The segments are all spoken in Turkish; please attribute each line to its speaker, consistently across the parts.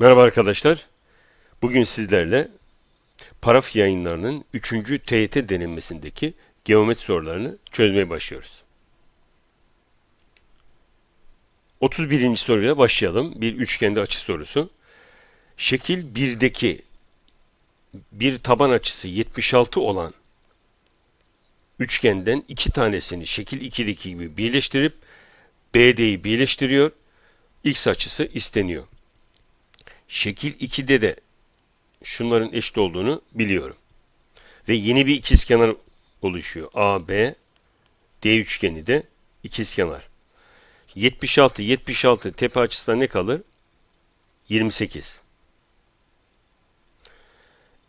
Speaker 1: Merhaba arkadaşlar. Bugün sizlerle paraf yayınlarının 3. TYT denemesindeki geometri sorularını çözmeye başlıyoruz. 31. soruyla başlayalım. Bir üçgende açı sorusu. Şekil 1'deki bir taban açısı 76 olan üçgenden iki tanesini şekil 2'deki gibi birleştirip BD'yi birleştiriyor. X açısı isteniyor. Şekil 2'de de şunların eşit olduğunu biliyorum. Ve yeni bir ikizkenar oluşuyor. AB D üçgeni de ikizkenar. 76 76 tepe açısında ne kalır? 28.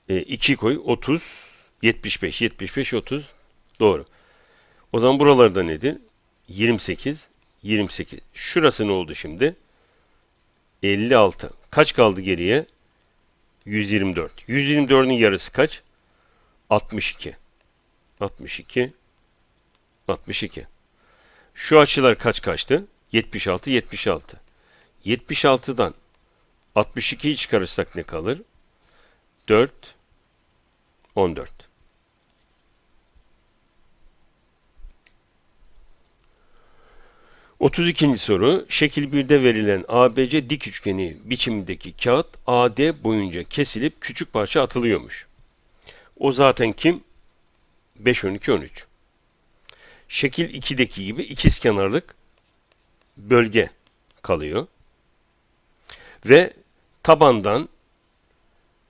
Speaker 1: E, 2 koy 30 75 75 30 doğru. O zaman buralarda nedir? 28 28. Şurası ne oldu şimdi? 56. Kaç kaldı geriye? 124. 124'ün yarısı kaç? 62. 62. 62. Şu açılar kaç kaçtı? 76, 76. 76'dan 62'yi çıkarırsak ne kalır? 4, 14. Otuz ikinci soru. Şekil 1'de verilen ABC dik üçgeni biçimindeki kağıt AD boyunca kesilip küçük parça atılıyormuş. O zaten kim? 5, 12, 13. Şekil 2'deki gibi ikiz kenarlık bölge kalıyor. Ve tabandan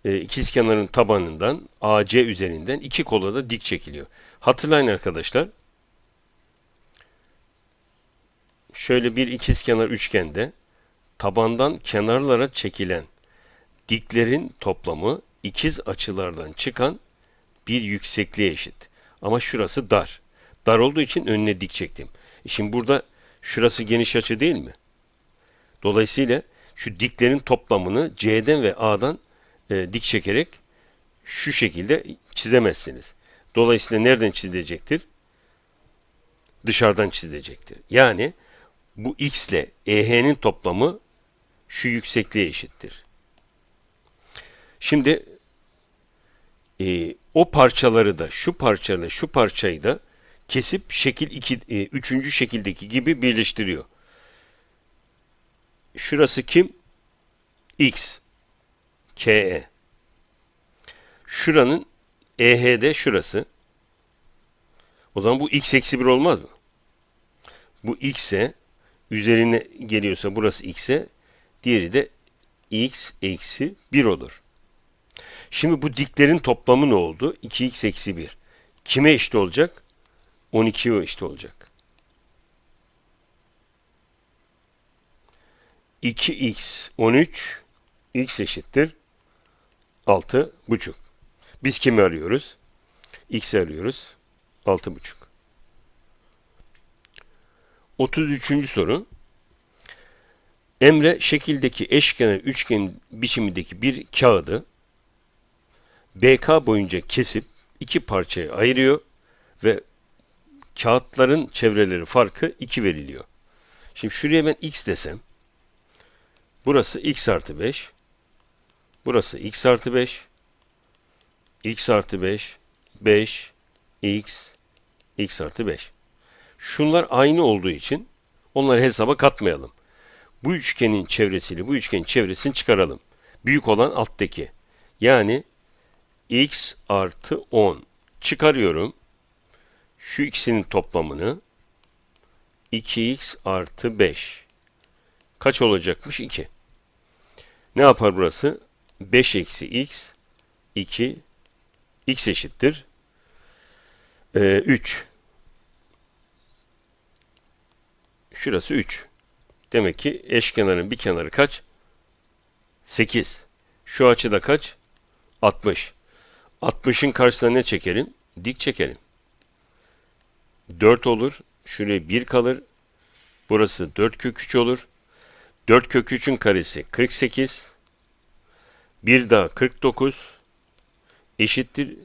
Speaker 1: e, ikiz kenarın tabanından AC üzerinden iki kola da dik çekiliyor. Hatırlayın arkadaşlar. Şöyle bir ikizkenar üçgende tabandan kenarlara çekilen diklerin toplamı ikiz açılardan çıkan bir yüksekliğe eşit. Ama şurası dar. Dar olduğu için önüne dik çektim. E Şimdi burada şurası geniş açı değil mi? Dolayısıyla şu diklerin toplamını C'den ve A'dan e, dik çekerek şu şekilde çizemezsiniz. Dolayısıyla nereden çizilecektir? Dışarıdan çizilecektir. Yani bu x ile EH'nin toplamı şu yüksekliğe eşittir. Şimdi e, o parçaları da şu parçayla şu parçayı da kesip şekil 2 e, üçüncü şekildeki gibi birleştiriyor. Şurası kim? X KE. Şuranın EH'de şurası. O zaman bu x eksi 1 olmaz mı? Bu x'e üzerine geliyorsa burası x'e diğeri de x eksi 1 olur. Şimdi bu diklerin toplamı ne oldu? 2x eksi 1. Kime eşit olacak? 12'ye eşit olacak. 2x 13 x eşittir 6 buçuk. Biz kimi arıyoruz? X'i arıyoruz. 6 buçuk. 33. soru. Emre şekildeki eşkenar üçgen biçimindeki bir kağıdı BK boyunca kesip iki parçaya ayırıyor ve kağıtların çevreleri farkı 2 veriliyor. Şimdi şuraya ben x desem burası x artı 5 burası x artı 5 x artı 5 5 x x artı 5 Şunlar aynı olduğu için onları hesaba katmayalım. Bu üçgenin çevresiyle bu üçgenin çevresini çıkaralım. Büyük olan alttaki. Yani x artı 10 çıkarıyorum. Şu ikisinin toplamını 2x artı 5. Kaç olacakmış? 2. Ne yapar burası? 5 eksi x 2 x eşittir. Ee, 3. Şurası 3. Demek ki eşkenarın bir kenarı kaç? 8. Şu açıda kaç? 60. 60'ın karşısına ne çekelim? Dik çekelim. 4 olur. Şuraya 1 kalır. Burası 4 kök 3 olur. 4 kök 3'ün karesi 48. 1 daha 49 eşittir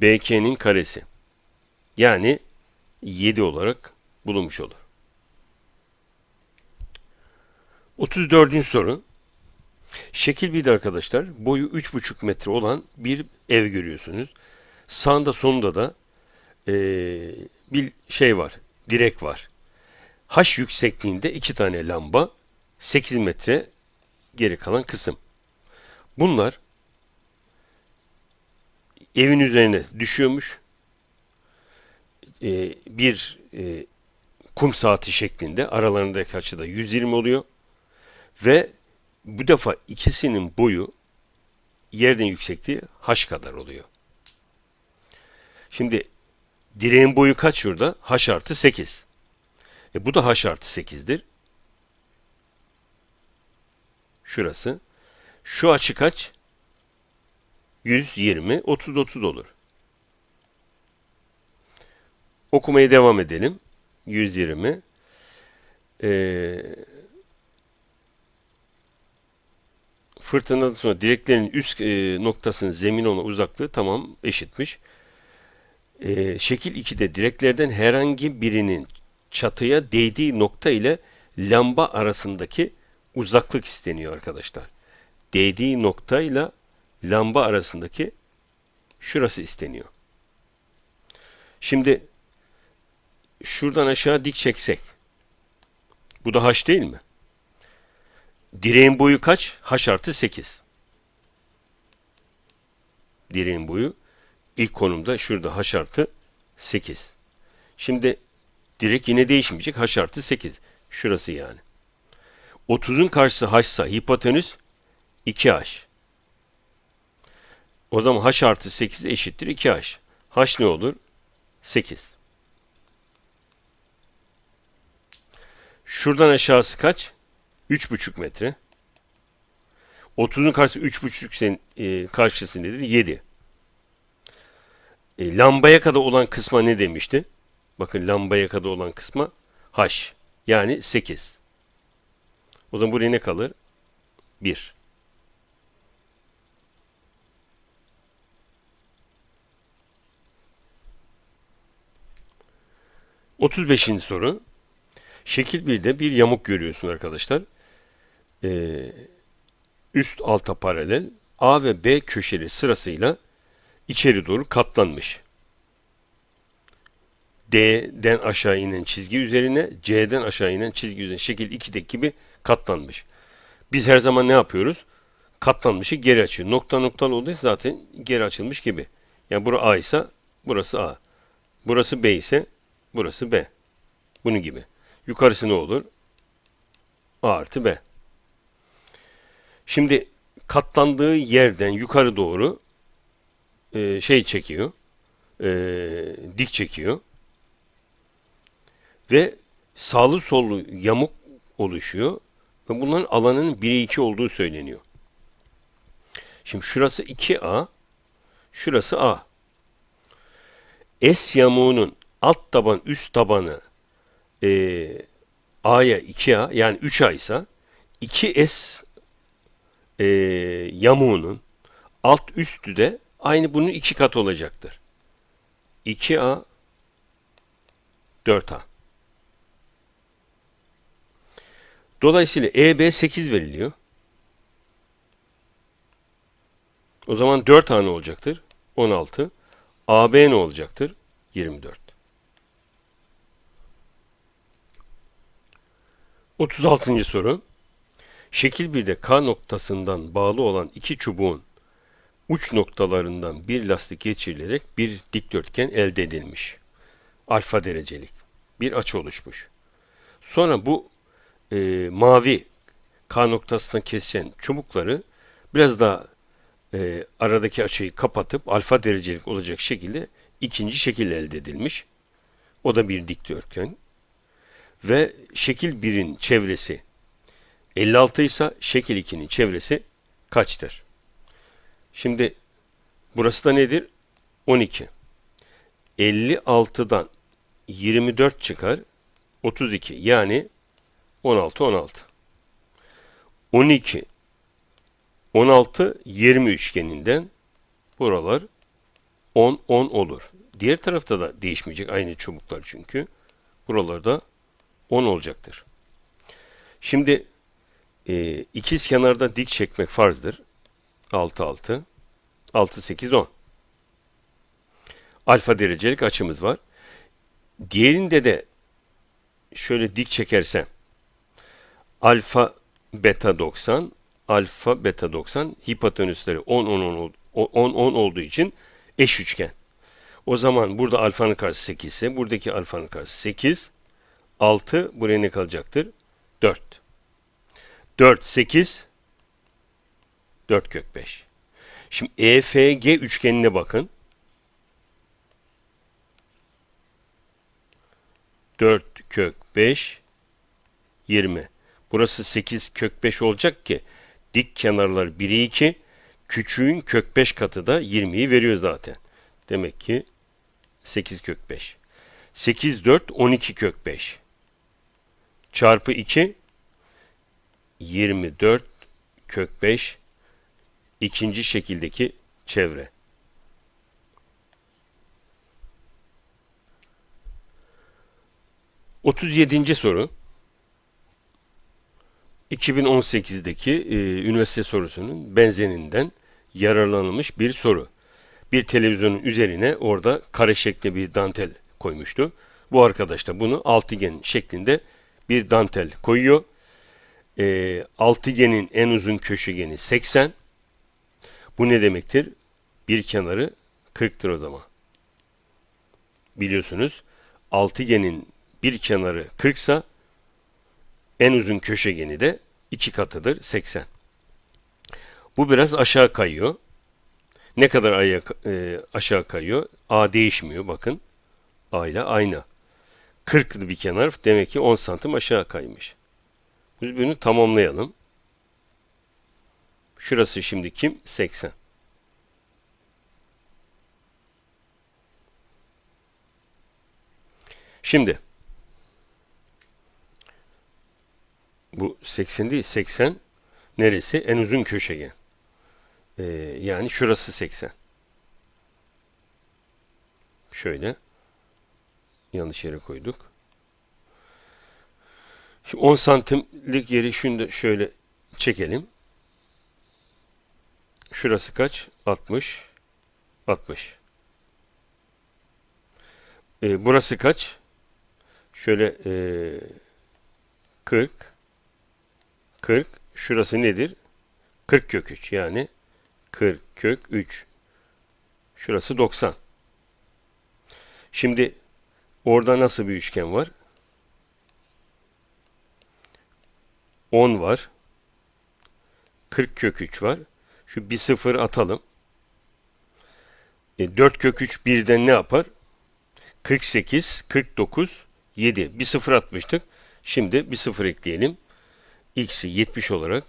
Speaker 1: BK'nin karesi. Yani 7 olarak bulunmuş olur. 34. soru. Şekil bir de arkadaşlar boyu 3,5 metre olan bir ev görüyorsunuz. Sağında sonunda da eee, bir şey var. Direk var. H yüksekliğinde iki tane lamba 8 metre geri kalan kısım. Bunlar evin üzerine düşüyormuş. Eee, bir eee, kum saati şeklinde aralarındaki açı da 120 oluyor. Ve bu defa ikisinin boyu yerden yüksekliği h kadar oluyor. Şimdi direğin boyu kaç şurada? h artı 8. E bu da h artı 8'dir. Şurası. Şu açı kaç? 120, 30, 30 olur. Okumaya devam edelim. 120. Ee, fırtınadan sonra direklerin üst e, noktasının zemin olan uzaklığı tamam eşitmiş. Ee, şekil 2'de direklerden herhangi birinin çatıya değdiği nokta ile lamba arasındaki uzaklık isteniyor arkadaşlar. Değdiği nokta ile lamba arasındaki şurası isteniyor. Şimdi şuradan aşağı dik çeksek. Bu da h değil mi? Direğin boyu kaç? h artı 8. Direğin boyu ilk konumda şurada h artı 8. Şimdi direk yine değişmeyecek. h artı 8. Şurası yani. 30'un karşısı h ise hipotenüs 2h. O zaman h artı 8 eşittir 2h. h ne olur? 8. Şuradan aşağısı kaç? 3,5 metre. 30'un karşısı 3,5 sen e, karşısı nedir? 7. E, lambaya kadar olan kısma ne demişti? Bakın lambaya kadar olan kısma h. Yani 8. O zaman buraya ne kalır? 1. Otuz beşinci soru. Şekil 1'de bir yamuk görüyorsun arkadaşlar. Ee, üst alta paralel A ve B köşeli sırasıyla içeri doğru katlanmış. D'den aşağı inen çizgi üzerine C'den aşağı inen çizgi üzerine şekil 2'deki gibi katlanmış. Biz her zaman ne yapıyoruz? Katlanmışı geri açıyor. Nokta noktalı olduğu zaten geri açılmış gibi. Yani bura A ise burası A. Burası B ise burası B. Bunun gibi. Yukarısı ne olur? A artı B. Şimdi katlandığı yerden yukarı doğru e, şey çekiyor. E, dik çekiyor. Ve sağlı sollu yamuk oluşuyor. Ve bunların alanının 1'e 2 olduğu söyleniyor. Şimdi şurası 2A. Şurası A. S yamuğunun alt taban üst tabanı e, A'ya 2A yani 3A ise 2S e, yamuğunun alt üstü de aynı bunun iki katı olacaktır. 2A 4A. Dolayısıyla EB 8 veriliyor. O zaman 4A ne olacaktır? 16. AB ne olacaktır? 24. 36. soru. Şekil 1'de K noktasından bağlı olan iki çubuğun uç noktalarından bir lastik geçirilerek bir dikdörtgen elde edilmiş. Alfa derecelik bir açı oluşmuş. Sonra bu e, mavi K noktasından kesen çubukları biraz daha e, aradaki açıyı kapatıp alfa derecelik olacak şekilde ikinci şekil elde edilmiş. O da bir dikdörtgen. Ve şekil 1'in çevresi 56 ise şekil 2'nin çevresi kaçtır? Şimdi burası da nedir? 12. 56'dan 24 çıkar. 32 yani 16 16. 12 16 20 üçgeninden buralar 10 10 olur. Diğer tarafta da değişmeyecek aynı çubuklar çünkü. Buralarda 10 olacaktır. Şimdi e, ikiz kenarda dik çekmek farzdır. 6 6 6 8 10. Alfa derecelik açımız var. Diğerinde de şöyle dik çekersem alfa beta 90 alfa beta 90 hipotenüsleri 10 10 10 10 10 olduğu için eş üçgen. O zaman burada alfanın karşısı 8 ise buradaki alfanın karşısı 8. 6 buraya ne kalacaktır? 4. 4 8 4 kök 5. Şimdi EFG üçgenine bakın. 4 kök 5 20. Burası 8 kök 5 olacak ki dik kenarlar 1'i 2 küçüğün kök 5 katı da 20'yi veriyor zaten. Demek ki 8 kök 5. 8 4 12 kök 5. Çarpı 2 24 kök 5 ikinci şekildeki çevre. Otuz yedinci soru. 2018'deki e, üniversite sorusunun benzerinden yararlanılmış bir soru. Bir televizyonun üzerine orada kare şeklinde bir dantel koymuştu. Bu arkadaş da bunu altıgen şeklinde bir dantel koyuyor. E, altıgenin en uzun köşegeni 80. Bu ne demektir? Bir kenarı 40'tır o zaman. Biliyorsunuz altıgenin bir kenarı 40 sa en uzun köşegeni de iki katıdır 80. Bu biraz aşağı kayıyor. Ne kadar aya, e, aşağı kayıyor? A değişmiyor bakın. A ile aynı. 40'lı bir kenar demek ki 10 santim aşağı kaymış. Biz bunu tamamlayalım. Şurası şimdi kim? 80. Şimdi bu 80 değil 80 neresi? En uzun köşegen. Ee, yani şurası 80. Şöyle yanlış yere koyduk. Şimdi 10 santimlik yeri şunu da şöyle çekelim. Şurası kaç? 60. 60. Ee, burası kaç? Şöyle e, 40. 40. Şurası nedir? 40 kök 3 yani 40 kök 3. Şurası 90. Şimdi orada nasıl bir üçgen var? 10 var. 40 kök 3 var. Şu bir sıfır atalım. E, 4 kök 3 birden ne yapar? 48, 49, 7. Bir sıfır atmıştık. Şimdi bir sıfır ekleyelim. X'i 70 olarak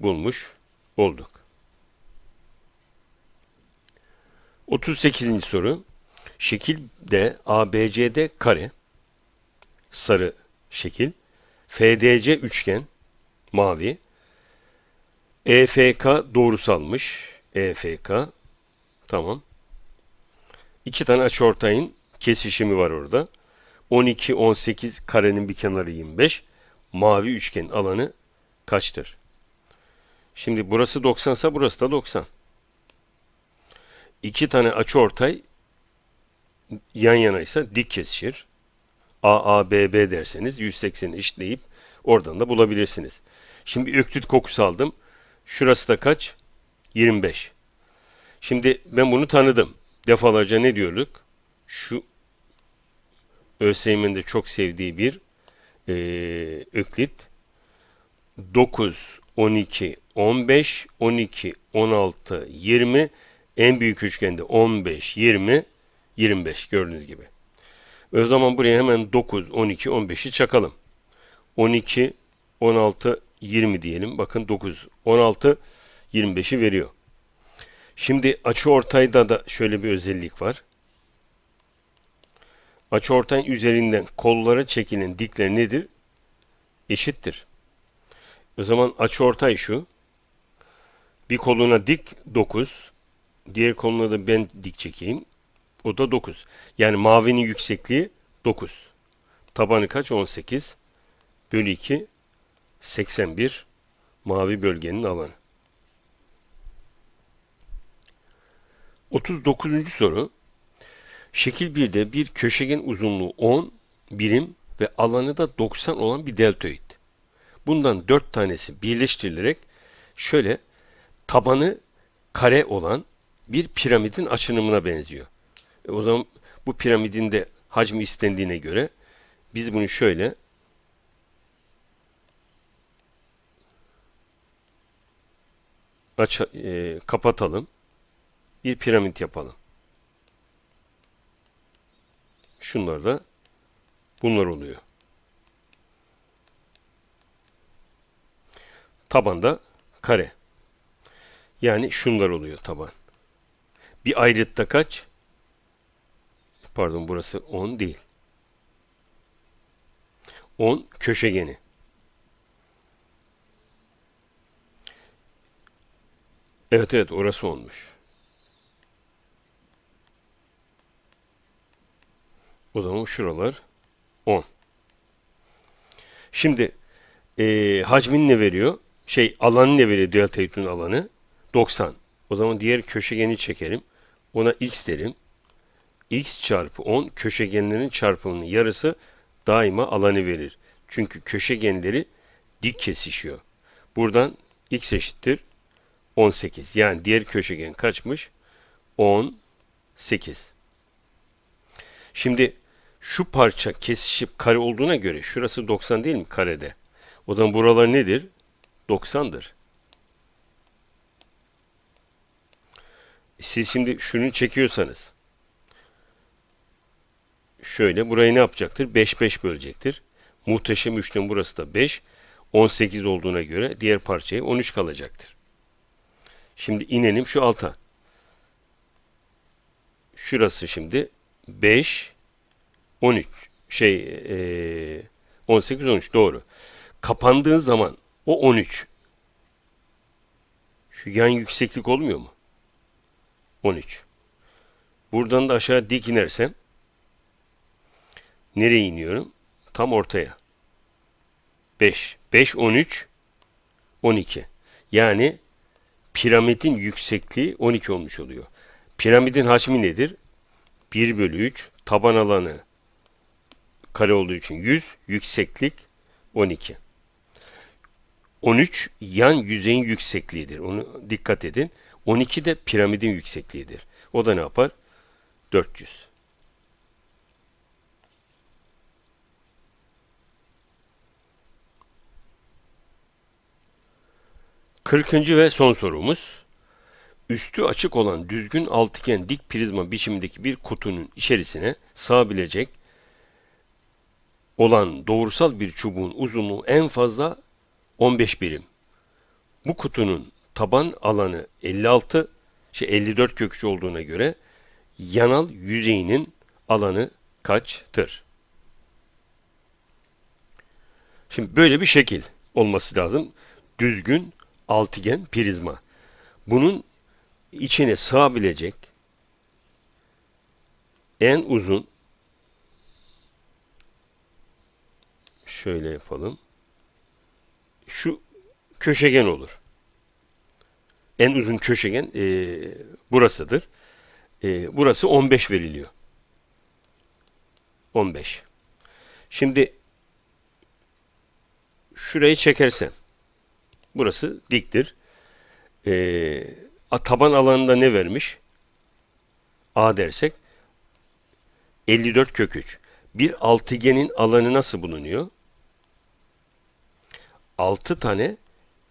Speaker 1: bulmuş olduk. 38. soru. Şekilde ABCD kare sarı şekil FDC üçgen mavi EFK doğrusalmış EFK tamam İki tane açıortayın kesişimi var orada 12 18 karenin bir kenarı 25 mavi üçgen alanı kaçtır? Şimdi burası 90 ise burası da 90. İki tane açıortay yan yanaysa dik kesişir. AABB derseniz 180'i eşitleyip oradan da bulabilirsiniz. Şimdi öktüt kokusu aldım. Şurası da kaç? 25. Şimdi ben bunu tanıdım. Defalarca ne diyorduk? Şu ÖSYM'in de çok sevdiği bir e, öklit 9, 12, 15, 12, 16, 20 en büyük üçgende 15, 20, 25 gördüğünüz gibi. O zaman buraya hemen 9, 12, 15'i çakalım. 12, 16, 20 diyelim. Bakın 9, 16, 25'i veriyor. Şimdi açı ortayda da şöyle bir özellik var. Açı ortayın üzerinden kollara çekilen dikler nedir? Eşittir. O zaman açı ortay şu. Bir koluna dik 9. Diğer koluna da ben dik çekeyim. O da 9. Yani mavinin yüksekliği 9. Tabanı kaç? 18. Bölü 2. 81 Mavi bölgenin alanı. 39. soru. Şekil 1'de bir köşegen uzunluğu 10 birim ve alanı da 90 olan bir deltoid. Bundan 4 tanesi birleştirilerek şöyle tabanı kare olan bir piramidin açınımına benziyor. E o zaman bu piramidin de hacmi istendiğine göre biz bunu şöyle aç e, kapatalım. Bir piramit yapalım. Şunlar da bunlar oluyor. Tabanda kare. Yani şunlar oluyor taban. Bir ayrıtta kaç? Pardon burası 10 değil. 10 köşegeni. Evet evet orası olmuş. O zaman şuralar 10. Şimdi e, hacmin ne veriyor? Şey alanı ne veriyor delta alanı? 90. O zaman diğer köşegeni çekerim. Ona x derim. x çarpı 10 köşegenlerin çarpımının yarısı daima alanı verir. Çünkü köşegenleri dik kesişiyor. Buradan x eşittir 18. Yani diğer köşegen kaçmış? 18. Şimdi şu parça kesişip kare olduğuna göre şurası 90 değil mi karede? O zaman buralar nedir? 90'dır. Siz şimdi şunu çekiyorsanız şöyle burayı ne yapacaktır? 5 5 bölecektir. Muhteşem üçgen burası da 5. 18 olduğuna göre diğer parçaya 13 kalacaktır. Şimdi inelim şu alta. Şurası şimdi 5 13 şey e, 18 13 doğru. Kapandığı zaman o 13. Şu yan yükseklik olmuyor mu? 13. Buradan da aşağı dik inersem nereye iniyorum? Tam ortaya. 5. 5 13 12. Yani piramidin yüksekliği 12 olmuş oluyor. Piramidin hacmi nedir? 1 bölü 3 taban alanı kare olduğu için 100 yükseklik 12. 13 yan yüzeyin yüksekliğidir. Onu dikkat edin. 12 de piramidin yüksekliğidir. O da ne yapar? 400. Kırkıncı ve son sorumuz. Üstü açık olan düzgün altıgen dik prizma biçimindeki bir kutunun içerisine sığabilecek olan doğrusal bir çubuğun uzunluğu en fazla 15 birim. Bu kutunun taban alanı 56, şey 54 kökçü olduğuna göre yanal yüzeyinin alanı kaçtır? Şimdi böyle bir şekil olması lazım. Düzgün altıgen prizma. Bunun içine sığabilecek en uzun şöyle yapalım. Şu köşegen olur. En uzun köşegen e, burasıdır. E, burası 15 veriliyor. 15. Şimdi şurayı çekersem burası diktir. E, taban alanında ne vermiş? A dersek 54 kök 3. Bir altıgenin alanı nasıl bulunuyor? 6 tane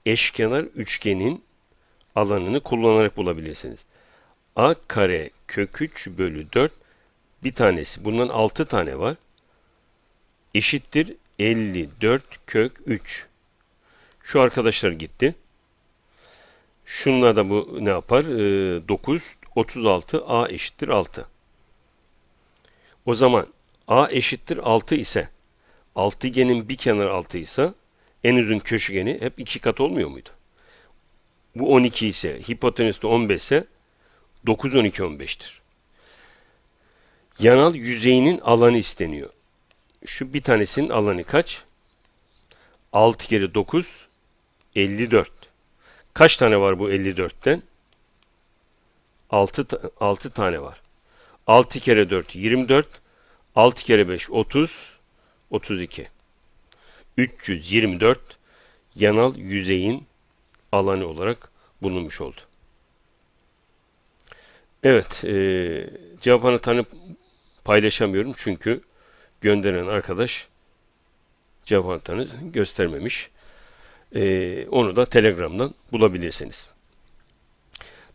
Speaker 1: eşkenar üçgenin alanını kullanarak bulabilirsiniz. A kare kök 3 bölü 4 bir tanesi. Bundan 6 tane var. Eşittir 54 kök 3. Şu arkadaşlar gitti. Şunla da bu ne yapar? Ee, 9, 36, A eşittir 6. O zaman A eşittir 6 ise altıgenin bir kenar 6 ise en uzun köşegeni hep iki kat olmuyor muydu? Bu 12 ise hipotenüs de 15 ise 9 12 15'tir. Yanal yüzeyinin alanı isteniyor. Şu bir tanesinin alanı kaç? 6 kere 9 54. Kaç tane var bu 54'ten? 6, 6 tane var. 6 kere 4 24. 6 kere 5 30. 32. 324 yanal yüzeyin alanı olarak bulunmuş oldu. Evet, e, cevap anahtarını paylaşamıyorum çünkü gönderen arkadaş cevap anahtarını göstermemiş. E, onu da Telegram'dan bulabilirsiniz.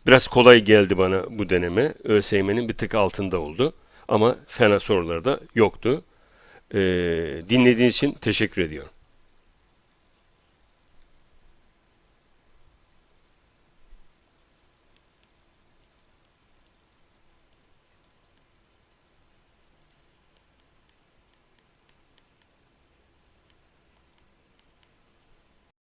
Speaker 1: Biraz kolay geldi bana bu deneme. ÖSYM'nin bir tık altında oldu. Ama fena sorular da yoktu. E, dinlediğiniz için teşekkür ediyorum.